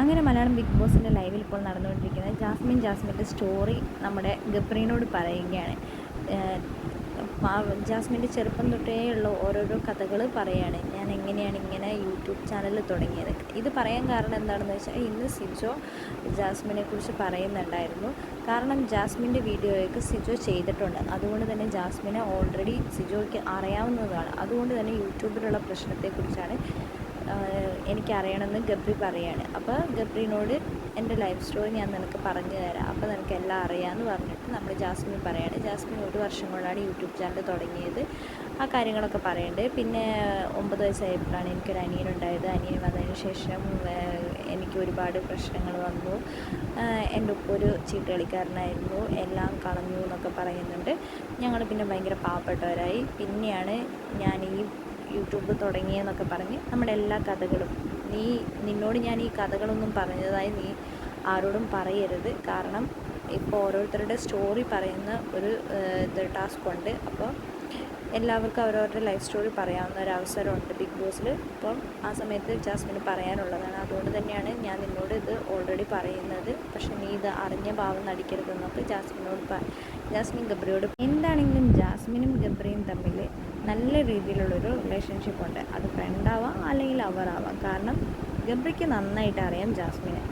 അങ്ങനെ മലയാളം ബിഗ് ബോസിന്റെ ലൈവിൽ ഇപ്പോൾ നടന്നുകൊണ്ടിരിക്കുന്നത് ജാസ്മിൻ ജാസ്മിന്റെ സ്റ്റോറി നമ്മുടെ ഗബ്രീനോട് പറയുകയാണ്. ജാസ്മിന്റെ ചെറുപ്പം തൊട്ടേ ഉള്ള ഓരോരോ കഥകൾ പറയുകയാണ്. ഞാൻ എങ്ങനെയാണ് ഇങ്ങനെ യൂട്യൂബ് ചാനൽ തുടങ്ങിയത്? ഇത് പറയാൻ കാരണം എന്താണെന്ന് വെച്ചാൽ ഇന്ന് സിജോ ജാസ്മിനെ കുറിച്ച് പറയുന്നുണ്ടായിരുന്നു. കാരണം ജാസ്മിന്റെ വീഡിയോയൊക്കെ സിജോ ചെയ്തിട്ടുണ്ട്. അതുകൊണ്ട് തന്നെ ജാസ്മിനെ ഓൾറെഡി സിജോയ്ക്ക് അറിയാവുന്നതാണ്. അതുകൊണ്ട് തന്നെ യൂട്യൂബിലുള്ള പ്രശ്നത്തെക്കുറിച്ചാണ് എനിക്കറിയണമെന്ന് ഗബ്രി പറയാണ്. അപ്പോൾ ഗബ്രിനോട് എന്റെ ലൈഫ് സ്റ്റോറി ഞാൻ നിനക്ക് പറഞ്ഞു തരാം. അപ്പോൾ നിനക്ക് എല്ലാം അറിയാമെന്ന് പറഞ്ഞിട്ട് നമ്മൾ ജാസ്മിൻ പറയാണ്. ജാസ്മിൻ ഒരു വർഷം കൊണ്ടാണ് യൂട്യൂബ് ചാനൽ തുടങ്ങിയത്. ആ കാര്യങ്ങളൊക്കെ പറയേണ്ടത് പിന്നെ ഒമ്പത് വയസ്സായപ്പോഴാണ് എനിക്കൊരു അനിയനുണ്ടായത് അനിയൻ ശേഷം എനിക്ക് ഒരുപാട് പ്രശ്നങ്ങൾ വന്നു. എന്റെ ഉപ്പ ഒരു ചീട്ട് കളിക്കാരനായിരുന്നു എല്ലാം കളഞ്ഞു എന്നൊക്കെ പറയുന്നുണ്ട്. ഞങ്ങൾ പിന്നെ ഭയങ്കര പാവപ്പെട്ടവരായി. പിന്നെയാണ് ഞാൻ ഈ യൂട്യൂബ് തുടങ്ങിയെന്നൊക്കെ പറഞ്ഞ് നമ്മുടെ എല്ലാ കഥകളും. നീ നിന്നോട് ഞാൻ ഈ കഥകളൊന്നും പറഞ്ഞതായി നീ ആരോടും പറയരുത്. കാരണം ഇപ്പോൾ ഓരോരുത്തരുടെ സ്റ്റോറി പറയുന്ന ഒരു ടാസ്ക് ഉണ്ട്. അപ്പോൾ എല്ലാവർക്കും അവരവരുടെ ലൈഫ് സ്റ്റോറി പറയാവുന്ന ഒരു അവസരമുണ്ട് ബിഗ് ബോസിൽ അപ്പം ആ സമയത്ത് ജാസ്മിന് പറയാനുള്ളതാണ്. അതുകൊണ്ട് തന്നെയാണ് ഞാൻ നിന്നോട് ഇത് ഓൾറെഡി പറയുന്നത്. പക്ഷെ നീ ഇത് അറിഞ്ഞ ഭാവം നടിക്കരുതെന്നൊക്കെ ജാസ്മിനോട് ജാസ്മിൻ ഗബ്രിയോട് എന്താണെങ്കിലും ജാസ്മിനും ഗബ്രിയും തമ്മിൽ നല്ല രീതിയിലുള്ളൊരു റിലേഷൻഷിപ്പ് ഉണ്ട്. അത് ഫ്രണ്ടാവാം അല്ലെങ്കിൽ അവർ ആവാം. കാരണം ഗബ്രിക്ക് നന്നായിട്ട് അറിയാം ജാസ്മിനെ.